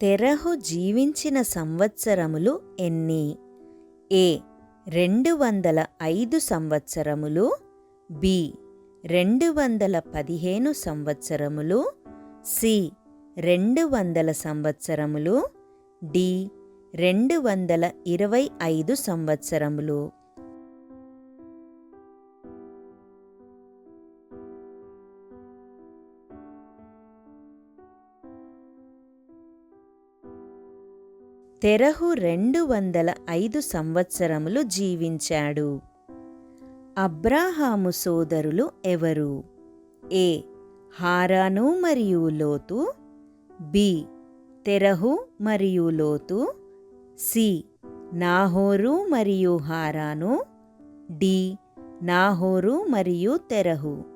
తెరహు జీవించిన సంవత్సరములు ఎన్ని? ఏ. రెండు వందల ఐదు సంవత్సరములు. బి. రెండు వందల పదిహేను సంవత్సరములు. సి. రెండు వందల సంవత్సరములు. డి. రెండు వందల ఇరవై ఐదు సంవత్సరములు. తెరహు రెండు వందల ఐదు సంవత్సరములు జీవించాడు. అబ్రాహాము సోదరులు ఎవరు? ఏ. హారాను మరియు లోతు. బి. తెరహు మరియు లోతు. సి. నాహోరు మరియు హారాను. డి. నాహోరు మరియు తెరహు.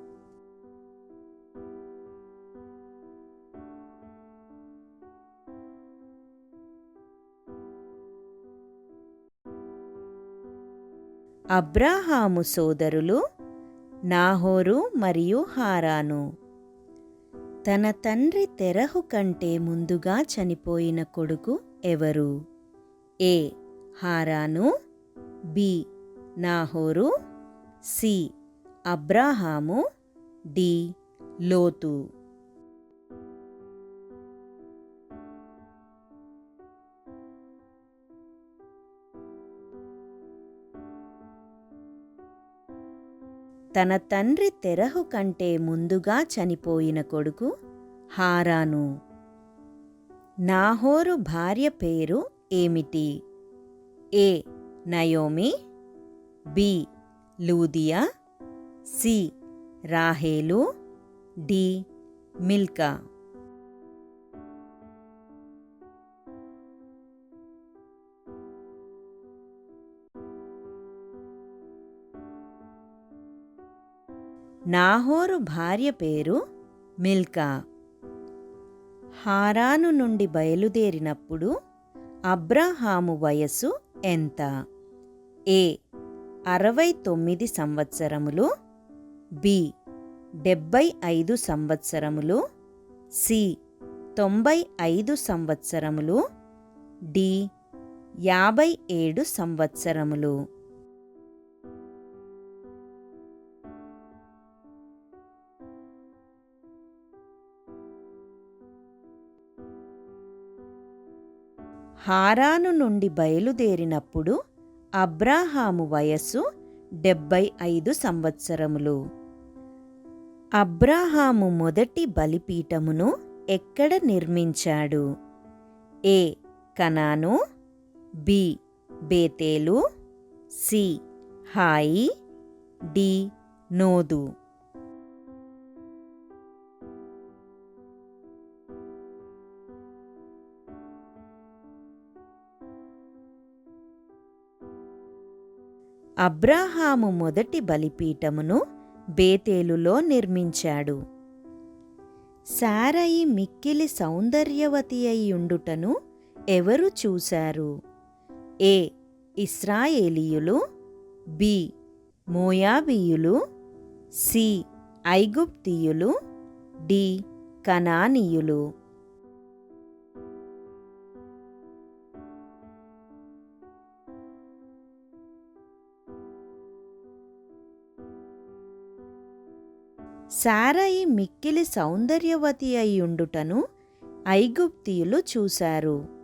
అబ్రాహాము సోదరులు నాహోరు మరియు హారాను. తన తండ్రి తెరహు కంటే ముందుగా చనిపోయిన కొడుకు ఎవరు? ఏ. హారాను బి. నాహోరు సి. అబ్రాహాము డి. లోతు. తన తండ్రి తెరహు కంటే ముందుగా చనిపోయిన కొడుకు హారాను. నాహోరు భార్య పేరు ఏమిటి? A. Naomi. B. Lydia. C. రాహేలు. డి. మిల్కా. నాహోరు భార్య పేరు మిల్కా. హారాను నుండి బయలుదేరినప్పుడు అబ్రాహాము వయస్సు ఎంత? ఏ. అరవై తొమ్మిది సంవత్సరములు. బి. డెబ్బై ఐదు సంవత్సరములు. సి. తొంభై ఐదు సంవత్సరములు. డి. యాభై ఏడు సంవత్సరములు. హారాను నుండి బయలుదేరినప్పుడు అబ్రాహాము వయస్సు డెబ్బై ఐదు సంవత్సరములు. అబ్రాహాము మొదటి బలిపీఠమును ఎక్కడ నిర్మించాడు? A. Canaan B. Bethel C. Ai D. Nod. Abraham మొదటి బలిపీఠమును బేతేలులో నిర్మించాడు. సారయి మిక్కిలి సౌందర్యవతి అయ్యుండుటను ఎవరు చూశారు? ఏ. ఇస్రాయేలీయులు. బి. మోయాబీయులు. సి. ఐగుప్తియులు. డి. కనానీయులు. సారాయి మిక్కిలి సౌందర్యవతి అయ్యుండుటను ఐగుప్తీయులు చూశారు.